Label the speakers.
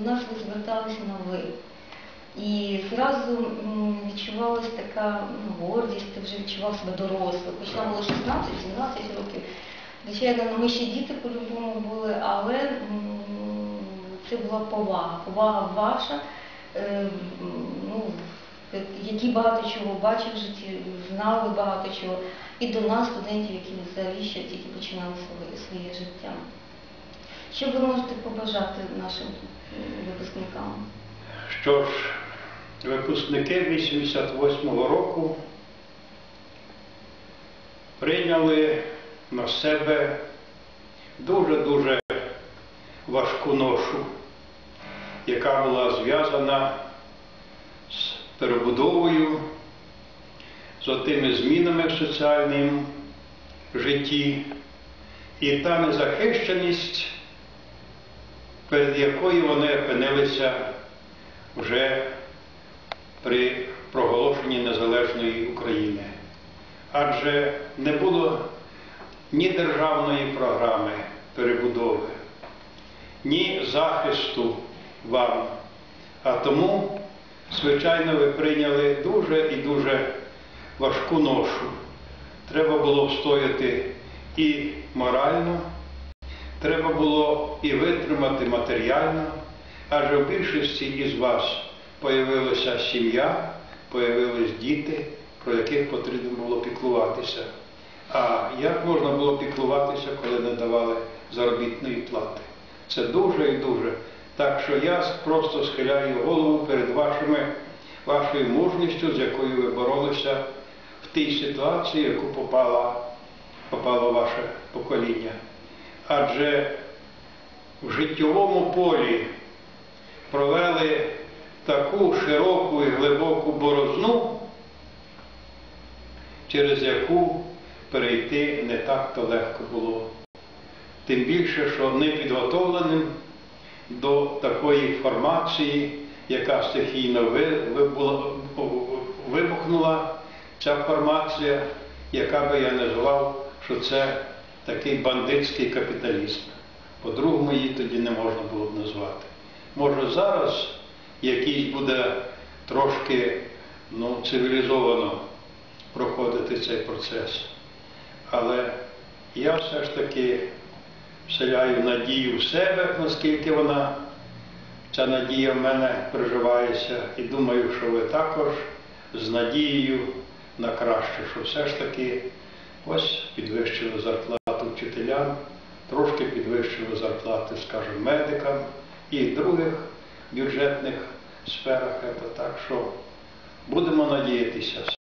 Speaker 1: до нас ви зверталися на ви. І зразу відчувалася така ну, гордість, ти вже відчував себе дорослим. Хоч було 16-17 років. Звичайно, ми ще діти по-любому були, але це була повага. Повага ваша, е, ну, які багато чого бачив в житті, знали багато чого. І до нас, студентів, які ще тільки починали своє, своє життя. Що ви можете побажати нашим випускникам?
Speaker 2: Що ж, випускники 88-го року прийняли на себе дуже-дуже важку ношу, яка була зв'язана з перебудовою, з тими змінами в соціальному житті і та незахищеність, перед якою вони опинилися вже при проголошенні незалежної України. Адже не було ні державної програми перебудови, ні захисту вам. А тому, звичайно, ви прийняли дуже і дуже важку ношу. Треба було встояти і морально, треба було і витримати матеріально, адже в більшості із вас появилася сім'я, появились діти, про яких потрібно було піклуватися. А як можна було піклуватися, коли не давали заробітної плати? Це дуже і дуже. Так що я просто схиляю голову перед вашими, вашою мужністю, з якою ви боролися в тій ситуації, в яку попала, попало ваше покоління. Адже в життєвому полі провели таку широку і глибоку борозну, через яку перейти не так-то легко було. Тим більше, що не підготовленим до такої формації, яка стихійно вибухнула, ця формація, яка би я назвав, що це такий бандитський капіталізм. По-другому її тоді не можна було б назвати. Може зараз якийсь буде трошки ну, цивілізовано проходити цей процес. Але я все ж таки вселяю надію в себе, наскільки вона, ця надія в мене приживається, і думаю, що ви також з надією на краще, що все ж таки ось підвищили зарплату вчителям, трошки підвищили зарплати, скажімо, медикам і других бюджетних сферах. Так що будемо надіятися.